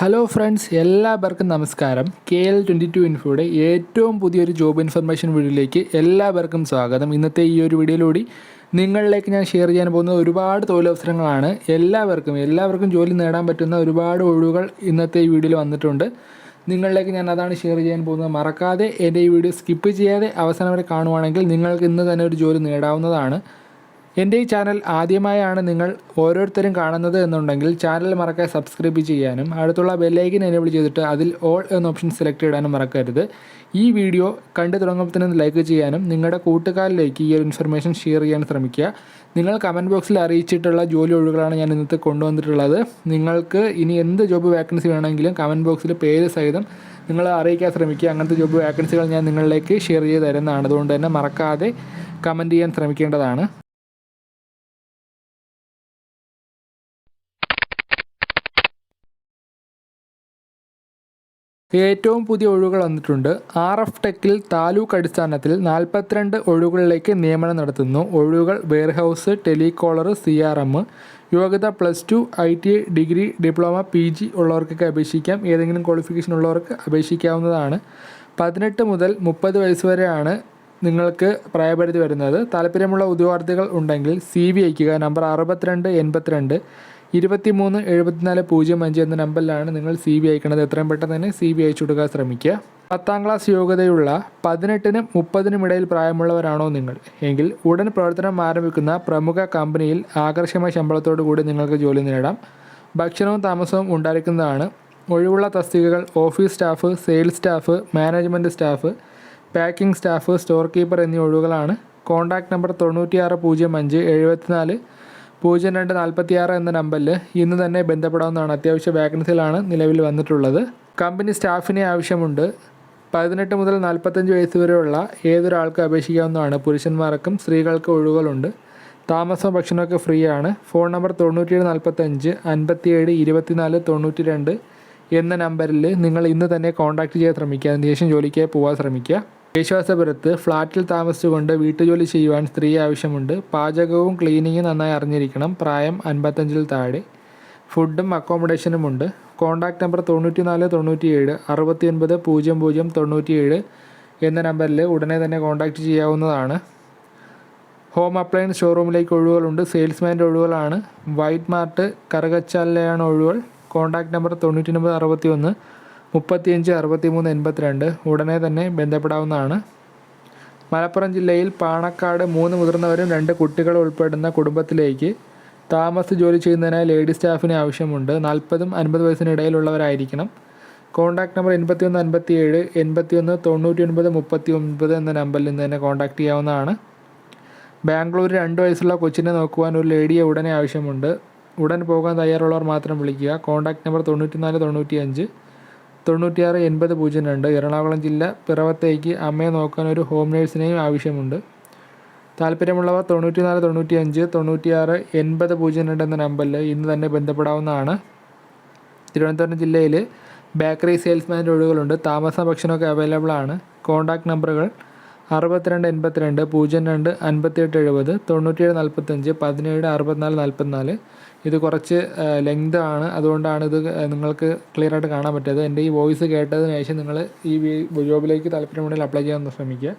Hello friends എല്ലാവർക്കും നമസ്കാരം. K L twenty two ഇൻഫോയുടെ ഏറ്റവും പുതിയൊരു ജോബ് ഇൻഫർമേഷൻ വീഡിയോയിലേക്ക് എല്ലാവർക്കും സ്വാഗതം. ഇന്നത്തെ ഈ ഒരു വീഡിയോയിലൂടെ നിങ്ങളിലേക്ക് ഞാൻ ഷെയർ ചെയ്യാൻ പോകുന്ന ഒരുപാട് തൊഴിലവസരങ്ങളാണ്. എല്ലാവർക്കും എല്ലാവർക്കും ജോലി നേടാൻ പറ്റുന്ന ഒരുപാട് ഒഴിവുകൾ ഇന്നത്തെ ഈ വീഡിയോയിൽ വന്നിട്ടുണ്ട്. നിങ്ങളിലേക്ക് ഞാൻ അതാണ് ഷെയർ ചെയ്യാൻ പോകുന്നത്. മറക്കാതെ എന്റെ ഈ വീഡിയോ സ്കിപ്പ് ചെയ്യാതെ അവസാനം വരെ കാണുവാണെങ്കിൽ നിങ്ങൾക്ക് ഇന്ന് തന്നെ ഒരു ജോലി നേടാവുന്നതാണ്. എന്റെ ഈ ചാനൽ ആദ്യമായാണ് നിങ്ങൾ ഓരോരുത്തരും കാണുന്നത് എന്നുണ്ടെങ്കിൽ ചാനൽ മറക്കാതെ സബ്സ്ക്രൈബ് ചെയ്യാനും അടുത്തുള്ള ബെല്ലൈക്കൻ എനേബിൾ ചെയ്തിട്ട് അതിൽ ഓൾ എന്ന ഓപ്ഷൻ സെലക്ട് ചെയ്യാനും മറക്കരുത്. ഈ വീഡിയോ കണ്ടു തുടങ്ങുമ്പോൾ തന്നെ ലൈക്ക് ചെയ്യാനും നിങ്ങളുടെ കൂട്ടുകാരിലേക്ക് ഈ ഒരു ഇൻഫർമേഷൻ ഷെയർ ചെയ്യാൻ ശ്രമിക്കുക. നിങ്ങൾ കമന്റ് ബോക്സിൽ അറിയിച്ചിട്ടുള്ള ജോലി ഒഴിവുകളാണ് ഞാൻ ഇന്നത്തെ കൊണ്ടുവന്നിട്ടുള്ളത്. നിങ്ങൾക്ക് ഇനി എന്ത് ജോബ് വേക്കൻസി വേണമെങ്കിലും കമന്റ് ബോക്സിൽ പേര് സഹിതം നിങ്ങൾ അറിയിക്കാൻ ശ്രമിക്കുക. അങ്ങനത്തെ ജോബ് വേക്കൻസികൾ ഞാൻ നിങ്ങളിലേക്ക് ഷെയർ ചെയ്ത് തരുന്നതാണ്. അതുകൊണ്ട് തന്നെ മറക്കാതെ കമന്റ് ചെയ്യാൻ ശ്രമിക്കേണ്ടതാണ്. ഏറ്റവും പുതിയ ഒഴിവുകൾ വന്നിട്ടുണ്ട്. ആർ എഫ് ടെക്കിൽ താലൂക്ക് അടിസ്ഥാനത്തിൽ നാൽപ്പത്തിരണ്ട് ഒഴിവുകളിലേക്ക് നിയമനം നടത്തുന്നു. ഒഴിവുകൾ warehouse telecaller C R M യോഗ്യത plus two I T I degree diploma P G ഉള്ളവർക്കൊക്കെ അപേക്ഷിക്കാം. ഏതെങ്കിലും ക്വാളിഫിക്കേഷൻ ഉള്ളവർക്ക് അപേക്ഷിക്കാവുന്നതാണ്. പതിനെട്ട് മുതൽ മുപ്പത് വയസ്സ് വരെയാണ് നിങ്ങൾക്ക് പ്രായപരിധി വരുന്നത്. താല്പര്യമുള്ള ഉദ്യോഗാർത്ഥികൾ ഉണ്ടെങ്കിൽ സി വി അയക്കുക നമ്പർ അറുപത്തിരണ്ട് എൺപത്തിരണ്ട് ഇരുപത്തി മൂന്ന് എഴുപത്തിനാല് പൂജ്യം അഞ്ച് എന്ന നമ്പറിലാണ് നിങ്ങൾ സി ബി അയക്കുന്നത് എത്രയും പെട്ടെന്ന് തന്നെ സി ബി അയച്ചു കൊടുക്കാൻ ശ്രമിക്കുക. പത്താം ക്ലാസ് യോഗ്യതയുള്ള പതിനെട്ടിനും മുപ്പതിനും ഇടയിൽ പ്രായമുള്ളവരാണോ നിങ്ങൾ? എങ്കിൽ ഉടൻ പ്രവർത്തനം ആരംഭിക്കുന്ന പ്രമുഖ കമ്പനിയിൽ ആകർഷകമായ ശമ്പളത്തോടു കൂടി നിങ്ങൾക്ക് ജോലി നേടാം. ഭക്ഷണവും താമസവും ഉണ്ടായിരിക്കുന്നതാണ്. ഒഴിവുള്ള തസ്തികകൾ office staff sales staff management staff packing staff store keeper എന്നീ ഒഴിവുകളാണ്. കോൺടാക്ട് നമ്പർ തൊണ്ണൂറ്റിയാറ് പൂജ്യം അഞ്ച് എഴുപത്തിനാല് പൂജ്യം രണ്ട് നാൽപ്പത്തി ആറ് എന്ന നമ്പറിൽ ഇന്ന് തന്നെ ബന്ധപ്പെടാവുന്നതാണ്. അത്യാവശ്യ വാക്കൻസികളാണ് നിലവിൽ വന്നിട്ടുള്ളത്. കമ്പനി സ്റ്റാഫിനെ ആവശ്യമുണ്ട്. പതിനെട്ട് മുതൽ നാൽപ്പത്തഞ്ച് വയസ്സ് വരെയുള്ള ഏതൊരാൾക്കും അപേക്ഷിക്കാവുന്നതാണ്. പുരുഷന്മാർക്കും സ്ത്രീകൾക്കും ഒഴിവുകളുണ്ട്. താമസവും ഭക്ഷണമൊക്കെ ഫ്രീ ആണ് ഫോൺ നമ്പർ തൊണ്ണൂറ്റിയേഴ് നാൽപ്പത്തഞ്ച് അൻപത്തിയേഴ് ഇരുപത്തിനാല് തൊണ്ണൂറ്റി രണ്ട് എന്ന നമ്പറിൽ നിങ്ങൾ ഇന്ന് തന്നെ കോൺടാക്ട് ചെയ്യാൻ ശ്രമിക്കുക. അതിനുശേഷം ജോലിക്കായി പോകാൻ ശ്രമിക്കുക. വിശ്വാസപുരത്ത് ഫ്ളാറ്റിൽ താമസിച്ചുകൊണ്ട് വീട്ടുജോലി ചെയ്യുവാൻ സ്ത്രീ ആവശ്യമുണ്ട്. പാചകവും ക്ലീനിങ്ങും നന്നായി അറിഞ്ഞിരിക്കണം. പ്രായം അൻപത്തഞ്ചിൽ താഴെ. ഫുഡും അക്കോമഡേഷനും ഉണ്ട്. കോൺടാക്ട് നമ്പർ തൊണ്ണൂറ്റി നാല് തൊണ്ണൂറ്റിയേഴ് അറുപത്തി ഒൻപത് പൂജ്യം പൂജ്യം തൊണ്ണൂറ്റിയേഴ് എന്ന നമ്പറിൽ ഉടനെ തന്നെ കോൺടാക്റ്റ് ചെയ്യാവുന്നതാണ്. ഹോം അപ്ലയൻസ് ഷോറൂമിലേക്ക് ഒഴിവുകളുണ്ട് സെയിൽസ്മാന്റെ ഒഴിവുകളാണ്. വൈറ്റ് മാർട്ട് കറുകച്ചാലിലെയാണ് ഒഴിവുകൾ. കോൺടാക്ട് നമ്പർ തൊണ്ണൂറ്റി ഒൻപത് അറുപത്തി ഒന്ന് മുപ്പത്തിയഞ്ച് അറുപത്തി മൂന്ന് എൺപത്തിരണ്ട് ഉടനെ തന്നെ ബന്ധപ്പെടാവുന്നതാണ്. മലപ്പുറം ജില്ലയിൽ പാണക്കാട് മൂന്ന് മുതിർന്നവരും രണ്ട് കുട്ടികളും ഉൾപ്പെടുന്ന കുടുംബത്തിലേക്ക് താമസ ജോലി ചെയ്യുന്നതിനായി ലേഡി സ്റ്റാഫിന് ആവശ്യമുണ്ട്. നാൽപ്പതും അൻപത് വയസ്സിനിടയിലുള്ളവരായിരിക്കണം. കോൺടാക്ട് നമ്പർ എൺപത്തിയൊന്ന് അൻപത്തിയേഴ് എൺപത്തിയൊന്ന് തൊണ്ണൂറ്റി ഒൻപത് മുപ്പത്തി ഒൻപത് എന്ന നമ്പറിൽ നിന്ന് തന്നെ കോൺടാക്ട് ചെയ്യാവുന്നതാണ്. ബാംഗ്ലൂർ രണ്ട് വയസ്സുള്ള കൊച്ചിനെ നോക്കുവാൻ ഒരു ലേഡിയെ ഉടനെ ആവശ്യമുണ്ട്. ഉടൻ പോകാൻ തയ്യാറുള്ളവർ മാത്രം വിളിക്കുക. കോൺടാക്ട് നമ്പർ തൊണ്ണൂറ്റിനാല് തൊണ്ണൂറ്റി അഞ്ച് തൊണ്ണൂറ്റിയാറ് എൺപത് പൂജ്യം രണ്ട്. എറണാകുളം ജില്ല പിറവത്തേക്ക് അമ്മയെ നോക്കാൻ ഒരു ഹോം നേഴ്സിനെയും ആവശ്യമുണ്ട്. താല്പര്യമുള്ളവർ തൊണ്ണൂറ്റിനാല് തൊണ്ണൂറ്റി അഞ്ച് തൊണ്ണൂറ്റിയാറ് എൺപത് പൂജ്യം രണ്ട് എന്ന നമ്പറിൽ ഇന്ന് തന്നെ ബന്ധപ്പെടാവുന്നതാണ്. തിരുവനന്തപുരം ജില്ലയിൽ ബേക്കറി സെയിൽസ്മാന്റെ ഒഴിവുകളുണ്ട്. താമസ ഭക്ഷണമൊക്കെ അവൈലബിൾ ആണ്. കോൺടാക്ട് നമ്പറുകൾ അറുപത്തിരണ്ട് എൺപത്തിരണ്ട് പൂജ്യം രണ്ട് അൻപത്തിയെട്ട് എഴുപത് തൊണ്ണൂറ്റിയേഴ് നാൽപ്പത്തഞ്ച് പതിനേഴ് അറുപത്തിനാല് നാൽപ്പത്തിനാല് ഇത് കുറച്ച് ലെങ്ത് ആണ് അതുകൊണ്ടാണ് ഇത് നിങ്ങൾക്ക് ക്ലിയർ ആയിട്ട് കാണാൻ പറ്റാത്തത് എന്റെ ഈ വോയിസ് കേട്ടതിന് ശേഷം നിങ്ങൾ ഈ ജോബിലേക്ക് താല്പര്യമുണ്ടെങ്കിൽ അപ്ലൈ ചെയ്യാൻ ശ്രമിക്കുക.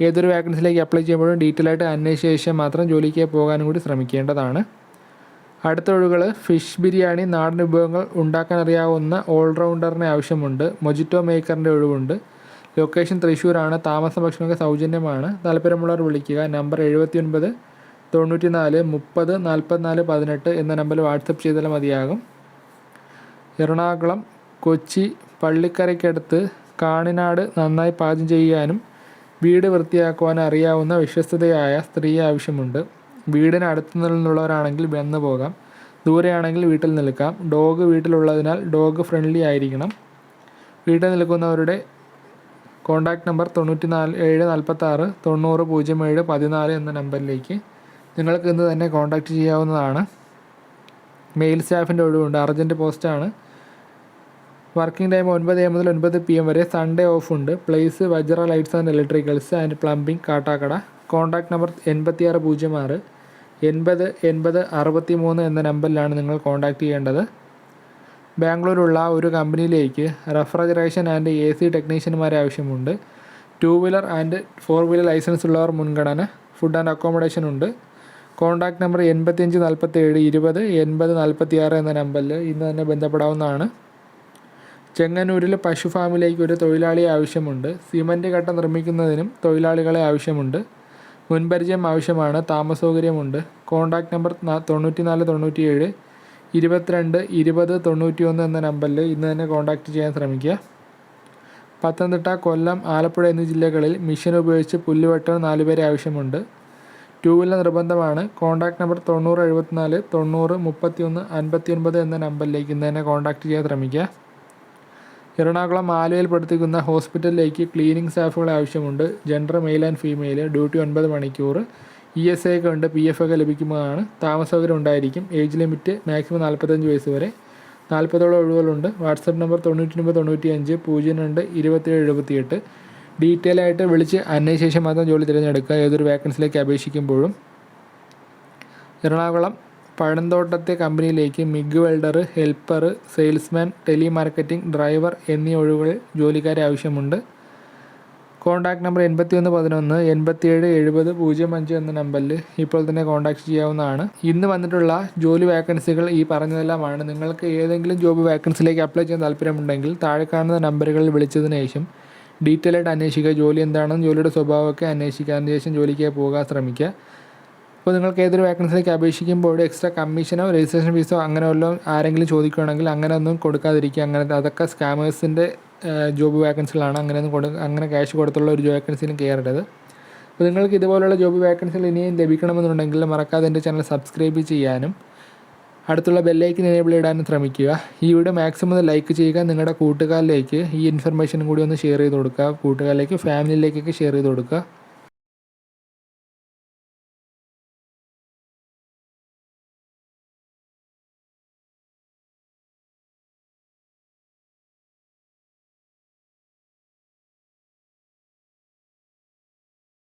ഏതൊരു വാക്കൻസിലേക്ക് അപ്ലൈ ചെയ്യുമ്പോഴും ഡീറ്റെയിൽ ആയിട്ട് അന്വേഷിച്ച ശേഷം മാത്രം ജോലിക്ക് പോകാനും കൂടി ശ്രമിക്കേണ്ടതാണ്. അടുത്ത ഒഴുകൾ ഫിഷ് ബിരിയാണി നാടൻ വിഭവങ്ങൾ ഉണ്ടാക്കാൻ അറിയാവുന്ന ഓൾറൗണ്ടറിനെ ആവശ്യമുണ്ട്. മൊജിറ്റോ മേക്കറിന്റെ ഒഴിവുണ്ട്. ലൊക്കേഷൻ തൃശ്ശൂരാണ്. താമസ ഭക്ഷണമൊക്കെ സൗജന്യമാണ്. താല്പര്യമുള്ളവർ വിളിക്കുക. നമ്പർ എഴുപത്തി ഒൻപത് തൊണ്ണൂറ്റി നാല് മുപ്പത് നാൽപ്പത്തിനാല് പതിനെട്ട് എന്ന നമ്പറിൽ വാട്സപ്പ് ചെയ്താൽ മതിയാകും. എറണാകുളം കൊച്ചി പള്ളിക്കരയ്ക്കടുത്ത് കാണിനാട് നന്നായി പാചകം ചെയ്യാനും വീട് വൃത്തിയാക്കുവാൻ അറിയാവുന്ന വിശ്വസ്തതയായ സ്ത്രീ ആവശ്യമുണ്ട്. വീടിന് അടുത്തു നിന്നുള്ളവരാണെങ്കിൽ വന്നു പോകാം. ദൂരെയാണെങ്കിൽ വീട്ടിൽ നിൽക്കാം. ഡോഗ് വീട്ടിലുള്ളതിനാൽ ഡോഗ് ഫ്രണ്ട്ലി ആയിരിക്കണം. വീട്ടിൽ നിൽക്കുന്നവരുടെ കോൺടാക്ട് നമ്പർ തൊണ്ണൂറ്റി നാല് ഏഴ് നാൽപ്പത്താറ് തൊണ്ണൂറ് പൂജ്യം ഏഴ് പതിനാല് എന്ന നമ്പറിലേക്ക് നിങ്ങൾക്ക് ഇന്ന് തന്നെ കോൺടാക്റ്റ് ചെയ്യാവുന്നതാണ്. മെയിൽ സ്റ്റാഫിന്റെ ഒഴിവുണ്ട്. അർജന്റ് പോസ്റ്റാണ്. വർക്കിംഗ് ടൈം ഒൻപത് എ മുതൽ ഒൻപത് പി എം വരെ. സൺഡേ ഓഫ് ഉണ്ട്. Place Vajra lights and electricals and plumbing Kattakada. Contact number എൺപത്തിയാറ് പൂജ്യം ആറ് എൺപത് എൺപത് അറുപത്തി മൂന്ന് എന്ന നമ്പറിലാണ് നിങ്ങൾ കോൺടാക്റ്റ് ചെയ്യേണ്ടത്. ബാംഗ്ലൂരുള്ള ഒരു കമ്പനിയിലേക്ക് റെഫ്രിജറേഷൻ ആൻഡ് എ സി ടെക്നീഷ്യന്മാരെ ആവശ്യമുണ്ട്. Two wheeler and four wheeler licence ഉള്ളവർ മുൻഗണന ഫുഡ് ആൻഡ് അക്കോമഡേഷൻ ഉണ്ട്. കോൺടാക്ട് നമ്പർ എൺപത്തിയഞ്ച് നാൽപ്പത്തി ഏഴ് ഇരുപത് എൺപത് നാൽപ്പത്തി ആറ് എന്ന നമ്പറിൽ ഇന്ന് തന്നെ ബന്ധപ്പെടാവുന്നതാണ്. ചെങ്ങന്നൂരിൽ പശു ഫാമിലേക്ക് ഒരു തൊഴിലാളിയെ ആവശ്യമുണ്ട്. സിമന്റ് കട്ട നിർമ്മിക്കുന്നതിനും തൊഴിലാളികളെ ആവശ്യമുണ്ട്. മുൻപരിചയം ആവശ്യമാണ് താമസ സൗകര്യമുണ്ട് കോൺടാക്ട് നമ്പർ തൊണ്ണൂറ്റി നാല് തൊണ്ണൂറ്റി ഏഴ് ഇരുപത്തിരണ്ട് ഇരുപത് തൊണ്ണൂറ്റി ഒന്ന് എന്ന നമ്പറിൽ ഇന്ന് തന്നെ കോൺടാക്റ്റ് ചെയ്യാൻ ശ്രമിക്കുക. പത്തനംതിട്ട കൊല്ലം ആലപ്പുഴ എന്നീ ജില്ലകളിൽ മിഷൻ ഉപയോഗിച്ച് പുല്ലുവെട്ടാൻ നാലുപേരെ ആവശ്യമുണ്ട്. ടൂ വീലർ നിർബന്ധമാണ്. കോൺടാക്ട് നമ്പർ തൊണ്ണൂറ് എഴുപത്തിനാല് തൊണ്ണൂറ് മുപ്പത്തിയൊന്ന് അൻപത്തി ഒൻപത് എന്ന നമ്പറിലേക്ക് ഇന്ന് തന്നെ കോൺടാക്റ്റ് ചെയ്യാൻ ശ്രമിക്കുക. എറണാകുളം ആലുവയിൽ പ്രവർത്തിക്കുന്ന ഹോസ്പിറ്റലിലേക്ക് ക്ലീനിങ് സ്റ്റാഫുകൾ ആവശ്യമുണ്ട്. Gender male and female duty ഒൻപത് മണിക്കൂർ ഇ എസ് ഐ ഒക്കെ ഉണ്ട് പി എഫ് ഒക്കെ ലഭിക്കുന്നതാണ്. താമസ സൗകര്യം ഉണ്ടായിരിക്കും. ഏജ് ലിമിറ്റ് മാക്സിമം നാൽപ്പത്തഞ്ച് വയസ്സ് വരെ. നാൽപ്പതോളം ഒഴിവുകളുണ്ട്. വാട്സപ്പ് നമ്പർ തൊണ്ണൂറ്റി ഒൻപത് തൊണ്ണൂറ്റി അഞ്ച് പൂജ്യം രണ്ട് ഇരുപത്തിയേഴ് എഴുപത്തിയെട്ട്. ഡീറ്റെയിൽ ആയിട്ട് വിളിച്ച് അന്വേഷിച്ച ശേഷം മാത്രം ജോലി തിരഞ്ഞെടുക്കുക. ഏതൊരു വേക്കൻസിലേക്ക് അപേക്ഷിക്കുമ്പോഴും. എറണാകുളം പഴന്തോട്ടത്തെ കമ്പനിയിലേക്ക് MIG welder helper salesman telemarketing driver എന്നീ ഒഴിവുകൾ ജോലിക്കാരെ ആവശ്യമുണ്ട്. കോൺടാക്ട് നമ്പർ എൺപത്തി ഒന്ന് പതിനൊന്ന് എൺപത്തിയേഴ് എഴുപത് പൂജ്യം അഞ്ച് എന്ന നമ്പറിൽ ഇപ്പോൾ തന്നെ കോൺടാക്ട് ചെയ്യാവുന്നതാണ്. ഇന്ന് വന്നിട്ടുള്ള ജോലി വേക്കൻസികൾ ഈ പറഞ്ഞതെല്ലാമാണ്. നിങ്ങൾക്ക് ഏതെങ്കിലും ജോബ് വേക്കൻസിയിലേക്ക് അപ്ലൈ ചെയ്യാൻ താല്പര്യമുണ്ടെങ്കിൽ താഴെ കാണുന്ന നമ്പറുകളിൽ വിളിച്ചതിന് ശേഷം ഡീറ്റെയിൽ ആയിട്ട് അന്വേഷിക്കുക. ജോലി എന്താണെന്ന് ജോലിയുടെ സ്വഭാവമൊക്കെ അന്വേഷിക്കുക. അതിന് ശേഷം ജോലിക്ക് പോകാൻ ശ്രമിക്കുക. അപ്പോൾ നിങ്ങൾക്ക് ഏതൊരു വേക്കൻസിയിലേക്ക് അപേക്ഷിക്കുമ്പോൾ എക്സ്ട്രാ കമ്മീഷനോ രജിസ്ട്രേഷൻ ഫീസോ അങ്ങനെ വല്ലതും ആരെങ്കിലും ചോദിക്കുകയാണെങ്കിൽ അങ്ങനെ ഒന്നും കൊടുക്കാതിരിക്കുക. അങ്ങനെ അതൊക്കെ സ്കാമേഴ്സിന്റെ ജോബ് വേക്കൻസികളാണ് അങ്ങനെ കൊടു അങ്ങനെ ക്യാഷ് കൊടുത്തുള്ള ഒരു ജോബ് കയറരുത് അപ്പോൾ നിങ്ങൾക്ക് ഇതുപോലുള്ള ജോബ് വേക്കൻസികൾ ഇനിയും ലഭിക്കണമെന്നുണ്ടെങ്കിൽ മറക്കാതെ എന്റെ ചാനൽ സബ്സ്ക്രൈബ് ചെയ്യാനും അടുത്തുള്ള ബെല്ലൈക്കൻ എനേബിൾ ഇടാനും ശ്രമിക്കുക. ഈ വീഡിയോ മാക്സിമം ലൈക്ക് ചെയ്യുക നിങ്ങളുടെ കൂട്ടുകാരിലേക്ക് ഈ ഇൻഫർമേഷൻ കൂടി ഒന്ന് ഷെയർ ചെയ്ത് കൊടുക്കുക കൂട്ടുകാരിലേക്ക് ഫാമിലിയിലേക്കൊക്കെ ഷെയർ ചെയ്ത് കൊടുക്കുക.